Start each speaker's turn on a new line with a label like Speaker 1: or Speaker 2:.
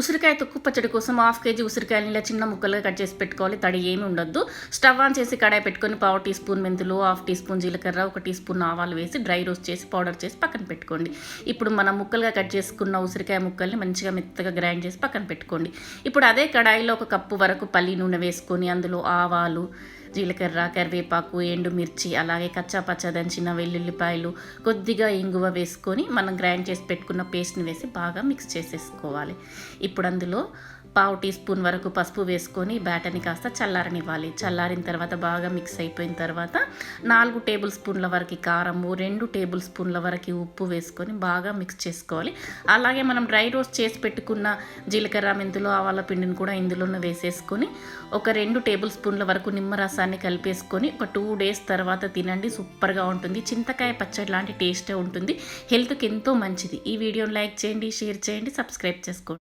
Speaker 1: ఉసిరికాయ తొక్కు పచ్చడి కోసం హాఫ్ కేజీ ఉసిరికాయలు ఇలా చిన్న ముక్కలుగా కట్ చేసి పెట్టుకోవాలి. తడి ఏమి ఉండొద్దు. స్టవ్ ఆన్ చేసి కడాయి పెట్టుకొని పావు టీ స్పూన్ మెంతులు హాఫ్ టీ స్పూన్ జీలకర్ర ఒక టీ స్పూన్ ఆవాలు వేసి డ్రై రోస్ట్ చేసి పౌడర్ చేసి పక్కన పెట్టుకోండి. ఇప్పుడు మనం ముక్కలుగా కట్ చేసుకున్న ఉసిరికాయ ముక్కల్ని మంచిగా మెత్తగా గ్రైండ్ చేసి పక్కన పెట్టుకోండి. ఇప్పుడు అదే కడాయిలో ఒక కప్పు వరకు పల్లి నూనె వేసుకొని అందులో ఆవాలు జీలకర్ర కరివేపాకు ఎండుమిర్చి అలాగే కచ్చా పచ్చా దంచిన వెల్లుల్లిపాయలు కొద్దిగా ఇంగువ వేసుకొని మనం గ్రైండ్ చేసి పెట్టుకున్న పేస్ట్ని వేసి బాగా మిక్స్ చేసేసుకోవాలి. ఇప్పుడు అందులో పావు టీ స్పూన్ వరకు పసుపు వేసుకొని బ్యాటర్ని కాస్త చల్లారనివ్వాలి. చల్లారిన తర్వాత బాగా మిక్స్ అయిపోయిన తర్వాత నాలుగు టేబుల్ స్పూన్ల వరకు కారము రెండు టేబుల్ స్పూన్ల వరకు ఉప్పు వేసుకొని బాగా మిక్స్ చేసుకోవాలి. అలాగే మనం డ్రై రోస్ట్ చేసి పెట్టుకున్న జీలకర్ర మెంతులు ఆవాల పిండిని కూడా ఇందులోనే వేసేసుకొని ఒక రెండు టేబుల్ స్పూన్ల వరకు నిమ్మరసం రసాన్ని కలిపేసుకొని ఒక టూ డేస్ తర్వాత తినండి సూపర్గా ఉంటుంది. చింతకాయ పచ్చడి లాంటి టేస్టే ఉంటుంది. హెల్త్కి ఎంతో మంచిది. ఈ వీడియోని లైక్ చేయండి షేర్ చేయండి సబ్స్క్రైబ్ చేసుకోండి.